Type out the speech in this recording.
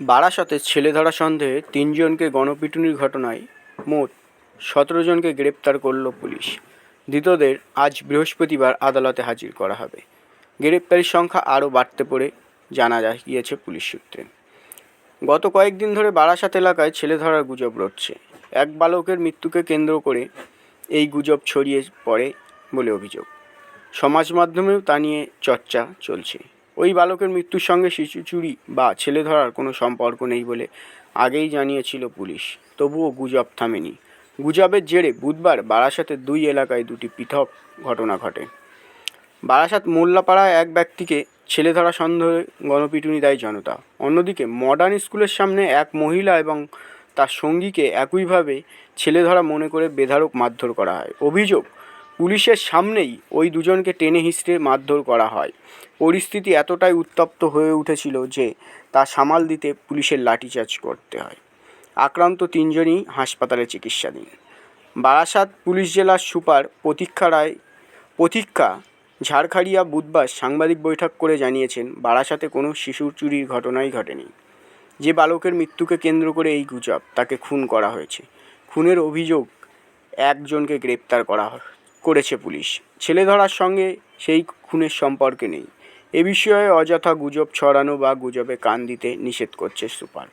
বারাসতে ছেলে ধরা সন্দেহে তিনজনকে গণপিটুনির ঘটনায় মোট সতেরো জনকে গ্রেপ্তার করল পুলিশ। ধৃতদের আজ বৃহস্পতিবার আদালতে হাজির করা হবে। গ্রেপ্তারির সংখ্যা আরও বাড়তে পড়ে জানা গিয়েছে পুলিশ সূত্রে। গত কয়েকদিন ধরে বারাসাত এলাকায় ছেলে ধরার গুজব রটছে। এক বালকের মৃত্যুকে কেন্দ্র করে এই গুজব ছড়িয়ে পড়ে বলে অভিযোগ। সমাজ মাধ্যমেও তা নিয়ে চর্চা চলছে। ওই বালকের মৃত্যুর সঙ্গে শিশু চুরি বা ছেলে ধরার কোনো সম্পর্ক নেই বলে আগেই জানিয়েছিল পুলিশ। তবুও গুজব থামেনি। গুজবের জেরে বুধবার বারাসাতের দুই এলাকায় দুটি পৃথক ঘটনা ঘটে। বারাসাত মোল্লাপাড়ায় এক ব্যক্তিকে ছেলে ধরা সন্দেহে গণপিটুনি দেয় জনতা। অন্যদিকে মডার্ন স্কুলের সামনে এক মহিলা এবং তার সঙ্গীকে একইভাবে ছেলে ধরা মনে করে বেধারক মারধর করা হয়। অভিযোগ পুলিশের সামনেই ওই দুজনকে টেনে হিঁচড়ে মারধর করা হয়। পরিস্থিতি এতটাই উত্তপ্ত হয়ে উঠেছিল যে তা সামাল দিতে পুলিশের লাঠিচার্জ করতে হয়। আক্রান্ত তিনজনই হাসপাতালে চিকিৎসাধীন। বারাসাত পুলিশ জেলার সুপার প্রতীক্ষা রায়, প্রতীক্ষা ঝাড়খাড়িয়া বুধবার সাংবাদিক বৈঠক করে জানিয়েছেন, বারাসাতে কোনো শিশুর চুরির ঘটনাই ঘটেনি। যে বালকের মৃত্যুকে কেন্দ্র করে এই গুজব, তাকে খুন করা হয়েছে। খুনের অভিযোগ একজনকে গ্রেপ্তার করা হ- করেছে পুলিশ। ছেলে ধরার সঙ্গে সেই খুনের সম্পর্কে নেই। এ বিষয়ে অযথা গুজব ছড়ানো বা গুজবে কান দিতে নিষেধ করছে সুপার।